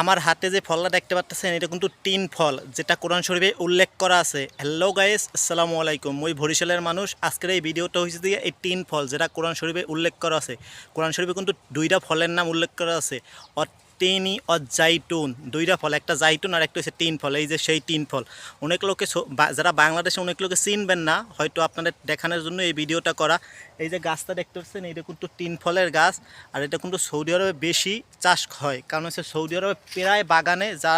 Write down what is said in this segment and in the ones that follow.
আমার হাতে যে ফলটা দেখতে পাচ্ছেন, এটা কিন্তু তিন ফল, যেটা কোরআন শরীফে উল্লেখ করা আছে। হ্যালো গাইস আসসালামু আলাইকুম। মই বরিশালের মানুষ। আজকের এই ভিডিওটা হয়েছে দিয়ে এই তিন ফল, যেটা কোরআন শরীফে উল্লেখ করা আছে। কোরআন শরীফে কিন্তু দুইটা ফলের নাম উল্লেখ করা আছে। অটিনি জাইটুন দুইটা ফল, একটা জাইটুন আর একটা হচ্ছে তিন ফল। এই যে সেই তিন ফল। অনেক লোকে যারা বাংলাদেশে অনেক লোকে চিনবেন না, হয়তো আপনাদের দেখানোর জন্য এই ভিডিওটা করা। এই যে গাছটা দেখতে পাচ্ছেন এটা কিন্তু তিন ফলের গাছ আর এটা কিন্তু সৌদি আরবে বেশি চাষ হয়। কারণ হচ্ছে সৌদি আরবে প্রায় বাগানে যা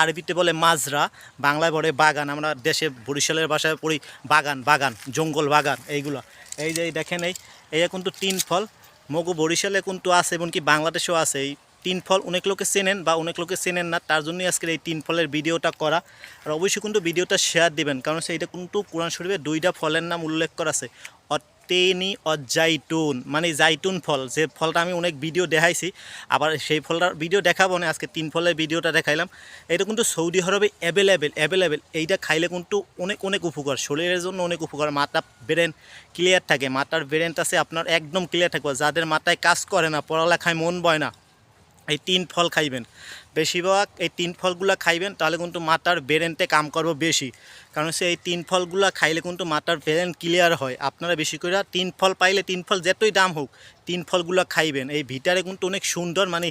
আরবিতে বলে মাজরা, বাংলায় বলে বাগান। আমরা দেশে বরিশালের ভাষায় পড়ি বাগান বাগান, জঙ্গল বাগান এইগুলো। এই যে দেখেন এই এই কিন্তু তিন ফল। মগু বরিশালে কিন্তু আছে, এমনকি বাংলাদেশেও আছে। এই তিন ফল অনেক লোকে চেনেন বা অনেক লোকে চেনেন না, তার জন্যই আজকের এই তিন ফলের ভিডিওটা করা। আর অবশ্যই কিন্তু ভিডিওটা শেয়ার দিবেন, কারণ সেইটা কিন্তু কোরআন শরীফে দুইটা ফলের নাম উল্লেখ করা আছে। অটেনি অজাইটুন মানে জাইটুন ফল, যে ফলটা আমি অনেক ভিডিও দেখাইছি, আবার সেই ফলটার ভিডিও দেখাবো না, আজকে তিন ফলের ভিডিওটা দেখাইলাম। এটা কিন্তু সৌদি আরবে অ্যাভেলেবেল অ্যাভেলেবেল এইটা খাইলে কিন্তু অনেক অনেক উপকার, শরীরের জন্য অনেক উপকার, মাথা ব্রেন ক্লিয়ার থাকে, মাথার ব্রেনটা আছে আপনার একদম ক্লিয়ার থাকবে, যাদের মাথায় কাজ করে না, পড়ালেখায় মন বয় না। এই তিন ফল খাইবেন। বেশিরভাগ এই তিন ফলগুলো খাইবেন, তাহলে কিন্তু মাথার ব্রেনতে কাম করব বেশি। কারণ সে এই তিন ফলগুলো খাইলে কিন্তু মাথার ব্রেন ক্লিয়ার হয়। আপনারা বেশি করে তিন ফল পাইলে তিন ফল যতই দাম হোক, তিন ফলগুলো খাইবেন। এই ভিটারে কিন্তু অনেক সুন্দর মানে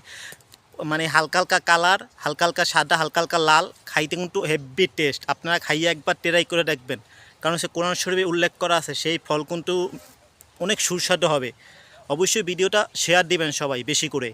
মানে হালকা হালকা কালার, হালকা হালকা সাদা, হালকা হালকা লাল, খাইতে কিন্তু হেভি টেস্ট। আপনারা খাইয়ে একবার ট্রাই করে দেখবেন। কারণ সে কোরআন শরীফে উল্লেখ করা আছে, সেই ফল কিন্তু অনেক সুস্বাদু হবে। অবশ্যই ভিডিওটা শেয়ার দিবেন সবাই বেশি করে।